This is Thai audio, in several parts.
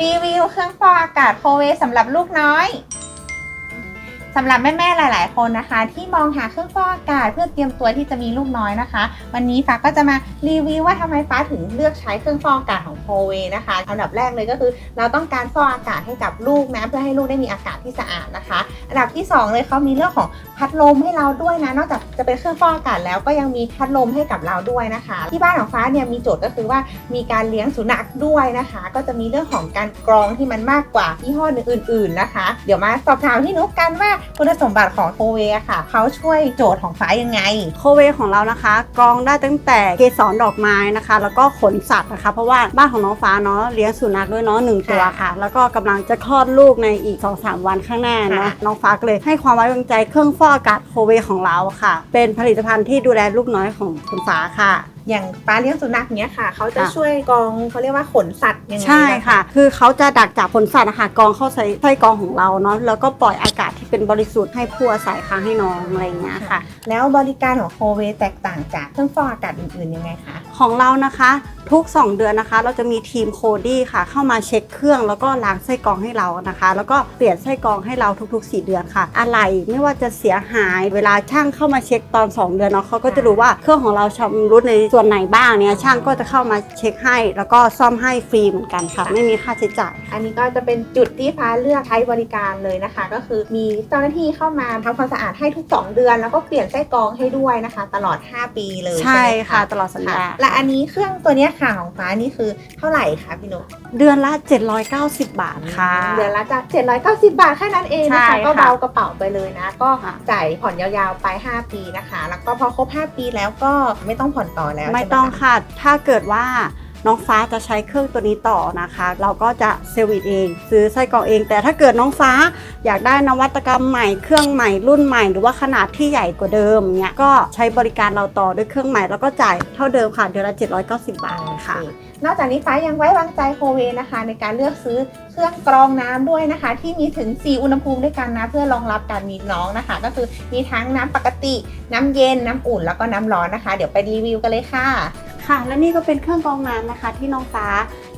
รีวิวเครื่องฟอกอากาศโฮเวสำหรับลูกน้อย สำหรับแม่ๆ หลาย ๆ คนนะคะ ที่มองหาเครื่องฟอกอากาศเพื่อเตรียมตัวที่จะมีลูกน้อยนะคะ วันนี้ฟ้าก็จะมารีวิวว่าทำไมฟ้าถึงเลือกใช้เครื่องฟอกอากาศของโคเวนะคะอันดับแรกเลยก็คือ เราต้องการฟอกอากาศให้กับลูกนะเพื่อให้ลูกได้มีอากาศที่สะอาดนะคะ อันดับที่สองเลยเขามีเรื่องของพัดลมให้เราด้วยนะนอกจากจะเป็นเครื่องฟอกอากาศแล้วก็ยังมีพัดลมให้กับเราด้วยนะคะ ที่บ้านของฟ้าเนี่ยมีโจทย์ก็คือว่ามีการเลี้ยงสุนัขด้วยนะคะ ก็จะมีเรื่องของการกรองที่มันมากกว่ายี่ห้ออื่น ๆ นะคะ เดี๋ยวมาสอบถามพี่นุกกันว่าคุณสมบัติของโคเวอะค่ะ เขาช่วยโจทย์ของฟ้ายังไง โคเวของเรานะคะกรองได้ตั้งแต่เกสรดอกไม้นะคะ แล้วก็ขนสัตว์นะคะ เพราะว่าบ้านของน้องฟ้าเนาะเลี้ยงสุนัขด้วยเนาะหนึ่งตัวค่ะ แล้วก็กำลังจะคลอดลูกในอีก 2-3 วันข้างหน้าเนาะค่ะน้องฟ้าก็เลยให้ความไว้วางใจเครื่องฟอกอากาศโคเวของเราค่ะ เป็นผลิตภัณฑ์ที่ดูแลลูกน้อยของคุณฟ้าค่ะอย่างฟ้าเลี้ยงสุนัขเนี้ยค่ะ เขาจะค่ะช่วยกรองเขาเรียกว่าขนสัตว์ยังไงใช่บ้างค่ะ คือเขาจะดักจับผลสัตว์นะคะกรองเข้าใส่ไส้กรองของเราเนาะแล้วก็ปล่อยอากาศที่ เป็นบริสุทธิ์ให้ผู้อาศัยค้างให้น้องอะไรอย่างเงี้ยค่ะ แล้วบริการของโคเวแตกต่างจากเครื่องฟอกอากาศอื่นๆยังไงคะของเรานะคะทุก 2 เดือนนะคะ เราจะมีทีมโคดี้ค่ะ เข้ามาเช็คเครื่องแล้วก็ล้างไส้กรองให้เรานะคะ แล้วก็เปลี่ยนไส้กรองให้เราทุก ๆ 4 เดือนค่ะ อะไรไม่ว่าจะเสียหายเวลาช่างเข้ามาเช็คตอน 2 เดือนเนาะเขาก็จะรู้ว่าเครื่องของเราชำรุดในส่วนไหนบ้างเนี่ยช่างก็จะเข้ามาเช็คให้ แล้วก็ซ่อมให้ฟรีเหมือนกันค่ะ ไม่มีค่าใช้จ่ายอันนี้ก็จะเป็นจุดที่ฟ้าเลือกใช้บริการเลยนะคะ ก็คือมีเจ้าหน้าที่เข้ามาทำความสะอาดให้ทุก 2 เดือน แล้วก็เปลี่ยนไส้กรองให้ด้วยนะคะ ตลอด 5 ปีเลยใช่ไหมค่ะ ตลอดสัญค่ะญาและอันนี้เครื่องตัวเนี้ยค่ะของฟ้านี่คือเท่าไหร่คะพี่นุกเดือนละ 790 บาทค่ะ เดือนละจาก790 บาทแค่นั้นเองนะใช่คะค่ะก็เบากระเป๋าไปเลยนะ ก็ค่ะ จ่ายผ่อนยาวๆไป 5 ปีนะคะ แล้วก็พอครบ 5 ปีแล้วก็ไม่ต้องผ่อนต่อแล้วไม่ใช่หต้องคะ ค่ะ ถ้าเกิดว่า น้องฟ้าจะใช้เครื่องตัวนี้ต่อนะคะ เราก็จะเซลล์วิตเอง ซื้อไส้กรองเอง แต่ถ้าเกิดน้องฟ้าอยากได้นวัตกรรมใหม่เครื่องใหม่รุ่นใหม่ หรือว่าขนาดที่ใหญ่กว่าเดิมเนี้ยก็ใช้บริการเราต่อด้วยเครื่องใหม่แล้วก็จ่ายเท่าเดิมค่ะเดือนละ790 บาทค่ะ นอกจากนี้ฟ้ายังไว้วางใจโคเวนะคะ ในการเลือกซื้อเครื่องกรองน้ำด้วยนะคะ ที่มีถึง 4 อุณหภูมิด้วยกันนะเพื่อรองรับการมีน้องนะคะ ก็คือมีทั้งน้ำปกติ น้ำเย็นน้ำอุ่นแล้วก็น้ำร้อนนะคะ เดี๋ยวไปรีวิวกันเลยค่ะค่ะ และนี่ก็เป็นเครื่องกรองน้ำนะคะ ที่น้องฟ้า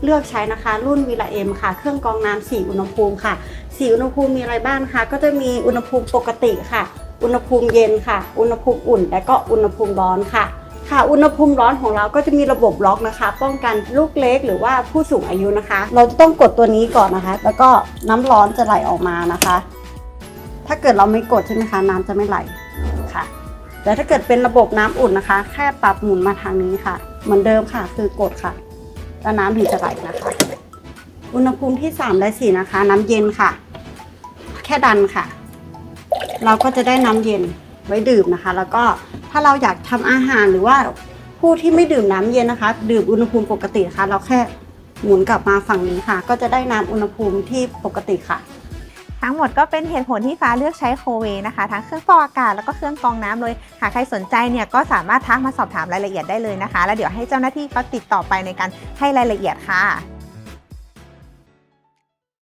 เลือกใช้นะคะ รุ่นวีลาเอ็มค่ะ เครื่องกรองน้ำ4อุณหภูมิค่ะ4อุณหภูมิมีอะไรบ้างนะคะก็จะมีอุณหภูมิปกติค่ะ อุณหภูมิเย็นค่ะ อุณหภูมิอุ่น และก็อุณหภูมิร้อนค่ะค่ะอุณหภูมิร้อนของเราก็จะมีระบบล็อกนะคะ ป้องกันลูกเล็กหรือว่าผู้สูงอายุนะคะ เราจะต้องกดตัวนี้ก่อนนะคะ แล้วก็น้ำร้อนจะไหลออกมานะคะ ถ้าเกิดเราไม่กดใช่ไหมคะน้ำจะไม่ไหลค่ะแต่ถ้าเกิดเป็นระบบน้ำอุ่นนะคะ แค่ปรับหมุนมาทางนี้ค่ะ เหมือนเดิมค่ะ คือกดค่ะแล้วน้ำถึงจะไหลนะคะ อุณหภูมิที่ 3 และ 4 นะคะ น้ำเย็นค่ะ แค่ดันค่ะ เราก็จะได้น้ำเย็นไว้ดื่มนะคะ แล้วก็ถ้าเราอยากทำอาหารหรือว่าผู้ที่ไม่ดื่มน้ำเย็นนะคะ ดื่มอุณหภูมิปกติค่ะเราแค่หมุนกลับมาฝั่งนี้ค่ะ ก็จะได้น้ำอุณหภูมิที่ปกติค่ะ ทั้งหมดก็เป็นเหตุผลที่ฟ้าเลือกใช้โคเวนะคะ ทั้งเครื่องฟอกอากาศแล้วก็เครื่องกรองน้ำเลย หากใครสนใจเนี่ยก็สามารถทักมาสอบถามรายละเอียดได้เลยนะคะ แล้วเดี๋ยวให้เจ้าหน้าที่เขาติดต่อไปในการให้รายละเอียดค่ะ